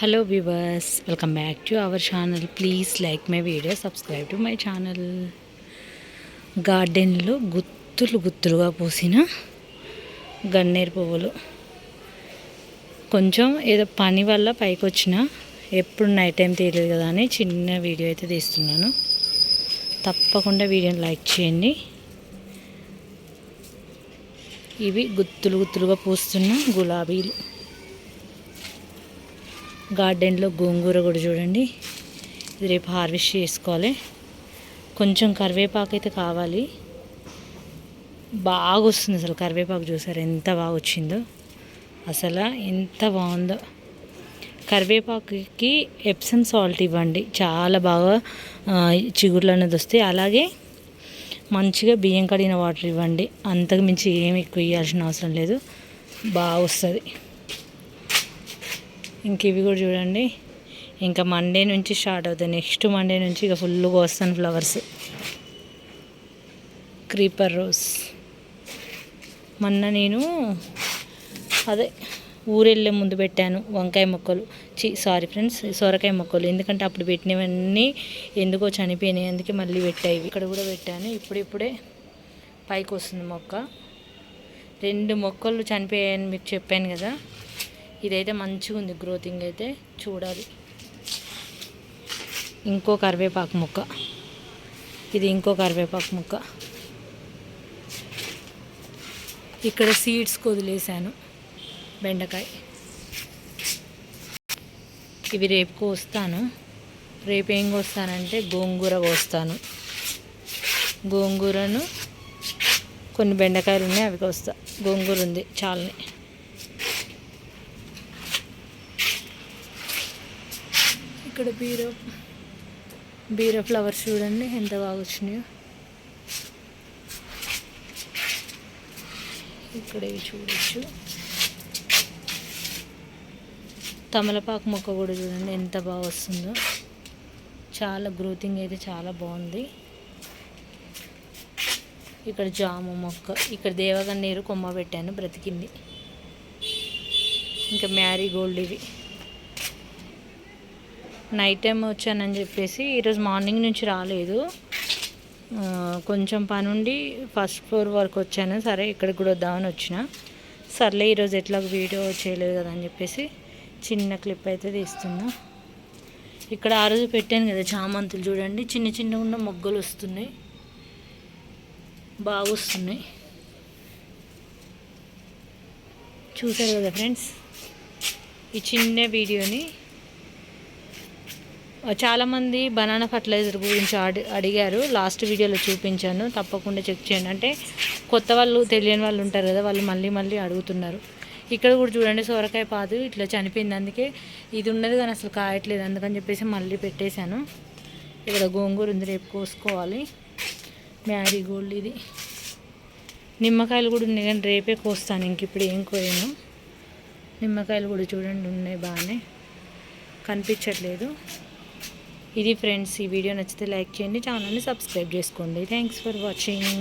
Hello viewers welcome back to our channel please like my video subscribe to my channel గార్డెన్లో గుత్తులు గుత్తులుగా పూసిన గన్నేరు పువ్వులు. కొంచెం ఏదో పని వల్ల పైకి వచ్చిన ఎప్పుడు నైట్ టైం తీయలేదు కదా అని చిన్న వీడియో అయితే తీస్తున్నాను. తప్పకుండా వీడియోని లైక్ చేయండి. ఇవి గుత్తులు గుత్తులుగా పూస్తున్న గులాబీలు. గార్డెన్లో గోంగూర కూడా చూడండి. ఇది రేపు హార్వెస్ట్ చేసుకోవాలి. కొంచెం కరివేపాకు అయితే కావాలి. బాగా వస్తుంది అసలు కరివేపాకు చూసారు? ఎంత బాగా వచ్చిందో. అసలు ఎంత బాగుందో. కరివేపాకుకి ఎప్సమ్ సాల్ట్ ఇవ్వండి. చాలా బాగా చిగుర్లు అనేది వస్తాయి. అలాగే మంచిగా బియ్యం కడిగిన వాటర్ ఇవ్వండి. అంతకు మించి ఏమి ఎక్కువ ఇవ్వాల్సిన అవసరం లేదు. బాగా వస్తుంది. ఇంక ఇవి కూడా చూడండి. ఇంకా మండే నుంచి స్టార్ట్ అవుతాయి. నెక్స్ట్ మండే నుంచి ఇక ఫుల్గా వస్తాను ఫ్లవర్స్ క్రీపర్ రోజ్ మొన్న నేను అదే ఊరెళ్ళే ముందు పెట్టాను వంకాయ మొక్కలు. చి సారీ ఫ్రెండ్స్ సొరకాయ మొక్కలు. ఎందుకంటే అప్పుడు పెట్టినవన్నీ ఎందుకో చనిపోయినాయి. అందుకే మళ్ళీ పెట్టాయి ఇక్కడ కూడా పెట్టాను. ఇప్పుడిప్పుడే పైకి వస్తుంది మొక్క. రెండు మొక్కలు చనిపోయాయని మీకు చెప్పాను కదా. ఇదైతే మంచిగా ఉంది గ్రోతింగ్ అయితే చూడాలి. ఇంకో కరివేపాకు ముక్క. ఇది ఇంకో కరివేపాకు ముక్క. ఇక్కడ సీడ్స్ వదిలేసాను బెండకాయ. ఇవి రేపు కోస్తాను. రేపు ఏం కోస్తానంటే గోంగూర కోస్తాను. గోంగూరను కొన్ని బెండకాయలు ఉన్నాయి అవి కోస్తా. గోంగూర ఉంది చాలని. ఇక్కడ బీరో బీరో ఫ్లవర్స్ చూడండి ఎంత బాగా వచ్చినాయో. ఇక్కడ ఇవి చూడొచ్చు. తమలపాకు మొక్క కూడా చూడండి ఎంత బాగా వస్తుందో. చాలా గ్రోతింగ్ అయితే చాలా బాగుంది. ఇక్కడ జాము మొక్క ఇక్కడ దేవగన్నేరు కొమ్మ పెట్టాను బ్రతికింది. ఇంకా మ్యారీ గోల్డ్ ఇవి. నైట్ టైం వచ్చానని చెప్పేసి ఈరోజు మార్నింగ్ నుంచి రాలేదు. కొంచెం పని ఉండి ఫస్ట్ ఫ్లోర్ వరకు వచ్చాను. సరే ఇక్కడికి కూడా వద్దామని వచ్చిన. సర్లే ఈరోజు ఎట్లా వీడియో చేయలేదు కదా అని చెప్పేసి చిన్న క్లిప్ అయితే తీస్తున్నా. ఇక్కడ ఆ రోజు పెట్టాను కదా చామంతులు చూడండి. చిన్న చిన్న ఉన్న మొగ్గలు వస్తున్నాయి. బాగా వస్తున్నాయి. చూసారు కదా ఫ్రెండ్స్? ఈ చిన్న వీడియోని చాలామంది బనానా ఫర్టిలైజర్ గురించి అడి అడిగారు. లాస్ట్ వీడియోలో చూపించాను. తప్పకుండా చెక్ చేయండి. అంటే కొత్త వాళ్ళు తెలియని వాళ్ళు ఉంటారు కదా వాళ్ళు మళ్ళీ మళ్ళీ అడుగుతున్నారు. ఇక్కడ కూడా చూడండి సొరకాయ పాదు ఇట్లా చనిపోయింది. అందుకే ఇది ఉన్నది కానీ అసలు కాయట్లేదు. అందుకని చెప్పేసి మళ్ళీ పెట్టేశాను. ఇక్కడ గోంగూర ఉంది రేపు కోసుకోవాలి. మ్యారీగోల్డ్ ఇది. నిమ్మకాయలు కూడా ఉన్నాయి కానీ రేపే కోస్తాను. ఇంక ఇప్పుడు ఏం కోయను. నిమ్మకాయలు కూడా చూడండి ఉన్నాయి బాగానే. కనిపించట్లేదు. ఇది ఫ్రెండ్స్ ఈ వీడియో నచ్చితే లైక్ చేయండి ఛానల్ని సబ్స్క్రైబ్ చేసుకోండి. Thanks for watching